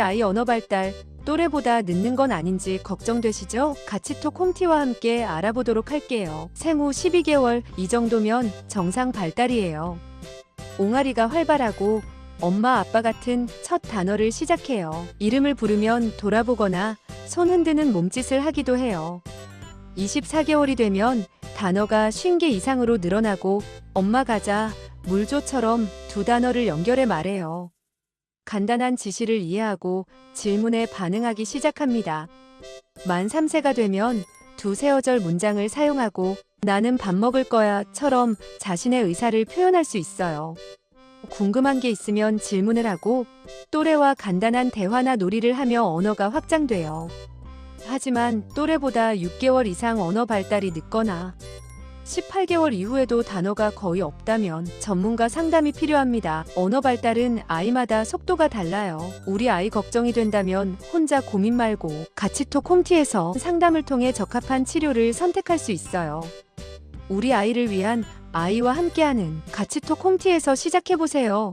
아이 언어 발달 또래보다 늦는 건 아닌지 걱정되시죠? 가치톡 홈티와 함께 알아보도록 할게요. 생후 12개월 이 정도면 정상 발달이에요. 옹알이가 활발하고 엄마 아빠 같은 첫 단어를 시작해요. 이름을 부르면 돌아보거나 손 흔드는 몸짓을 하기도 해요. 24개월이 되면 단어가 50개 이상으로 늘어나고 엄마 가자, 물조처럼 두 단어를 연결해 말해요. 간단한 지시를 이해하고 질문에 반응하기 시작합니다. 만 3세가 되면 두세 어절 문장을 사용하고 나는 밥 먹을 거야처럼 자신의 의사를 표현할 수 있어요. 궁금한 게 있으면 질문을 하고 또래와 간단한 대화나 놀이를 하며 언어가 확장돼요. 하지만 또래보다 6개월 이상 언어 발달이 늦거나 18개월 이후에도 단어가 거의 없다면 전문가 상담이 필요합니다. 언어 발달은 아이마다 속도가 달라요. 우리 아이 걱정이 된다면 혼자 고민 말고 가치톡 홈티에서 상담을 통해 적합한 치료를 선택할 수 있어요. 우리 아이를 위한 아이와 함께하는 가치톡 홈티에서 시작해보세요.